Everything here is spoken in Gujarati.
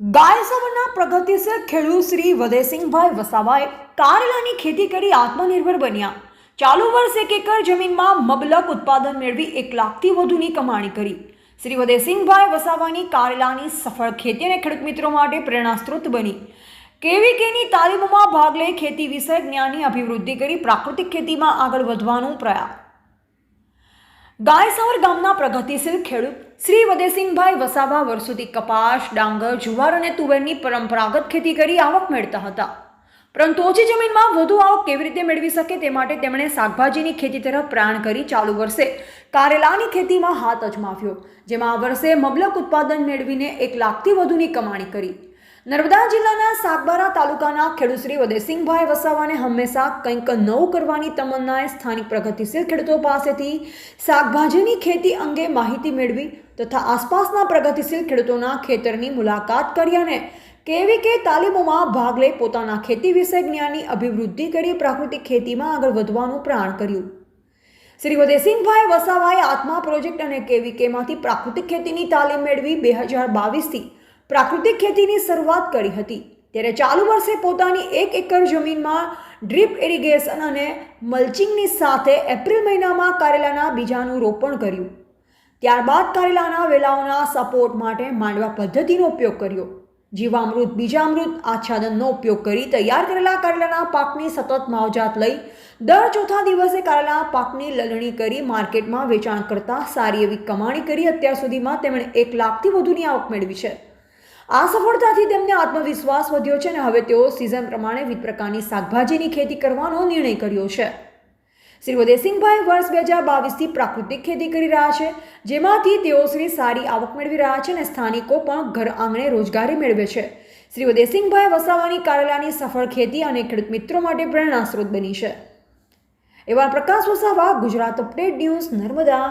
ગાયસવરના પ્રગતિશીલ ખેડૂત શ્રી વદેસિંહભાઈ વસાવાએ કારેલાની ખેતી કરી આત્મનિર્ભર બન્યા. ચાલુ વર્ષે એક એકર જમીનમાં મબલક ઉત્પાદન મેળવી એક લાખથી વધુની કમાણી કરી. શ્રી વદેસિંહભાઈ વસાવાની કારેલાની સફળ ખેતી અને ખેડૂત મિત્રો માટે પ્રેરણાસ્ત્રોત બની. કેવીકેની તાલીમમાં ભાગ લઈ ખેતી વિષયક જ્ઞાનની અભિવૃદ્ધિ કરી પ્રાકૃતિક ખેતીમાં આગળ વધવાનું પ્રયાસ. ગાયસાવર ગામના પ્રગતિશીલ ખેડૂત શ્રી વદેસિંહભાઈ વસાવા વર્ષોથી કપાસ, ડાંગર, જુવાર અને તુવેરની પરંપરાગત ખેતી કરી આવક મેળવતા હતા. પરંતુ ઓછી જમીનમાં વધુ આવક કેવી રીતે મેળવી શકે તે માટે તેમણે શાકભાજીની ખેતી તરફ પ્રાણ કરી ચાલુ વર્ષે કારેલાની ખેતીમાં હાથ અજમાવ્યો, જેમાં આ વર્ષે મબલક ઉત્પાદન મેળવીને એક લાખથી વધુની કમાણી કરી. નર્મદા જિલ્લાના સાગબારા તાલુકાના ખેડૂતશ્રી ઉદયસિંહભાઈ વસાવાને હંમેશા કંઈક નવું કરવાની તમન્નાએ સ્થાનિક પ્રગતિશીલ ખેડૂતો પાસેથી શાકભાજીની ખેતી અંગે માહિતી મેળવી તથા આસપાસના પ્રગતિશીલ ખેડૂતોના ખેતરની મુલાકાત કરી અને કેવી કે તાલીમોમાં ભાગ લઈ પોતાના ખેતી વિશે જ્ઞાનની અભિવૃદ્ધિ કરી પ્રાકૃતિક ખેતીમાં આગળ વધવાનું પ્રાણ કર્યું. શ્રી ઉદયસિંહભાઈ વસાવાએ આત્મા પ્રોજેક્ટ અને કેવીકેમાંથી પ્રાકૃતિક ખેતીની તાલીમ મેળવી બે હજાર બાવીસથી પ્રાકૃતિક ખેતીની શરૂઆત કરી હતી. ત્યારે ચાલુ વર્ષે પોતાની એક એકર જમીનમાં ડ્રીપ ઇરિગેશન અને મલ્ચિંગની સાથે એપ્રિલ મહિનામાં કારેલાના બીજાનું રોપણ કર્યું. ત્યારબાદ કારેલાના વેલાઓના સપોર્ટ માટે માંડવા પદ્ધતિનો ઉપયોગ કર્યો. જીવામૃત, બીજામૃત આચ્છાદનનો ઉપયોગ કરી તૈયાર કરેલા કારેલાના પાકની સતત માવજાત લઈ દર ચોથા દિવસે કારેલા પાકની લલણી કરી માર્કેટમાં વેચાણ કરતા સારી એવી કમાણી કરી અત્યાર સુધીમાં તેમણે એક લાખથી વધુની આવક મેળવી છે. આ સફળતાથી તેમને આત્મવિશ્વાસ વધ્યો છે અને હવે તેઓ સિઝન પ્રમાણે વિવિધ પ્રકારની શાકભાજીની ખેતી કરવાનો નિર્ણય કર્યો છે. શ્રી ઉદયસિંહભાઈ વર્ષ બે હજાર બાવીસથી પ્રાકૃતિક ખેતી કરી રહ્યા છે, જેમાંથી તેઓ શ્રી સારી આવક મેળવી રહ્યા છે અને સ્થાનિકો પણ ઘર આંગણે રોજગારી મેળવે છે. શ્રી ઉદયસિંહભાઈ વસાવાની કારેલાની સફળ ખેતી અને ખેડૂત મિત્રો માટે પ્રેરણા સ્ત્રોત બની છે. એવા પ્રકાશ વસાવા, ગુજરાત અપડેટ ન્યૂઝ નર્મદા.